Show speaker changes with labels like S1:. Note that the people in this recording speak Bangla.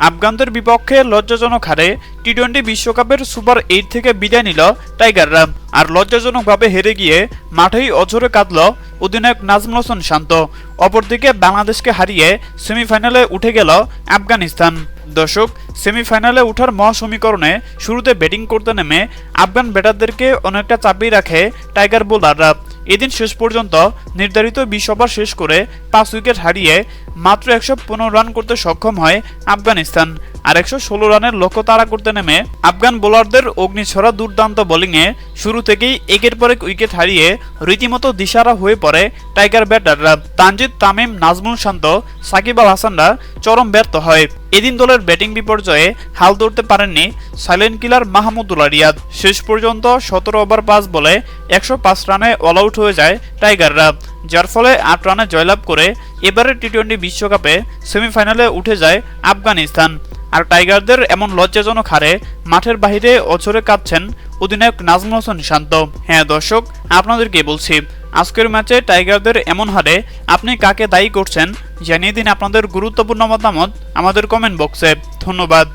S1: আফগানদের বিপক্ষে লজ্জাজনক হারে টি টোয়েন্টি বিশ্বকাপের সুপার এইট থেকে বিদায় নিল টাইগাররা। আর লজ্জাজনকভাবে হেরে গিয়ে মাঠেই অঝরে কাঁদল অধিনায়ক নাজমুল হোসেন শান্ত। অপরদিকে বাংলাদেশকে হারিয়ে সেমিফাইনালে উঠে গেল আফগানিস্তান। দর্শক, সেমিফাইনালে ওঠার মহাসমীকরণে শুরুতে ব্যাটিং করতে নেমে আফগান ব্যাটারদেরকে অনেকটা চাপিয়ে রাখে টাইগার বোলাররা। এদিন শেষ পর্যন্ত নির্ধারিত বিশ ওভার শেষ করে পাঁচ উইকেট হারিয়ে মাত্র একশো পনেরো রান করতে সক্ষম হয় আফগানিস্তান। আর একশো ষোলো রানের লক্ষ্য তাড়া করতে নেমে আফগান বোলারদের অগ্নিছড়া দুর্দান্ত বোলিংয়ে শুরু থেকেই একের পর এক উইকেট হারিয়ে রীতিমতো দিশারা হয়ে পড়ে টাইগার ব্যাটাররা। তানজিদ তামিম, নাজমুল শান্ত, সাকিব আল হাসানরা চরম ব্যর্থ হয়। এদিন দলের ব্যাটিং বিপর্যয়ে হাল ধরতে পারেননি সাইলেন্ট কিলার মাহমুদুল্লাহ রিয়াদ। শেষ পর্যন্ত সতেরো ওভার পাঁচ বলে একশো পাঁচ রানে অল আউট হয়ে যায় টাইগাররা, যার ফলে আট রানে জয়লাভ করে এবারের টি টোয়েন্টি বিশ্বকাপে সেমিফাইনালে উঠে যায় আফগানিস্তান। আর টাইগারদের এমন লজ্জাজনক হারে মাঠের বাহিরে অচরে কাঁদছেন অধিনায়ক নাজমুল হোসেন শান্ত। হ্যাঁ দর্শক, আপনাদেরকে বলছি আজকের ম্যাচে টাইগারদের এমন হারে আপনি কাকে দায়ী করছেন জানিয়ে দিন আপনাদের গুরুত্বপূর্ণ মতামত আমাদের কমেন্ট বক্সে ধন্যবাদ।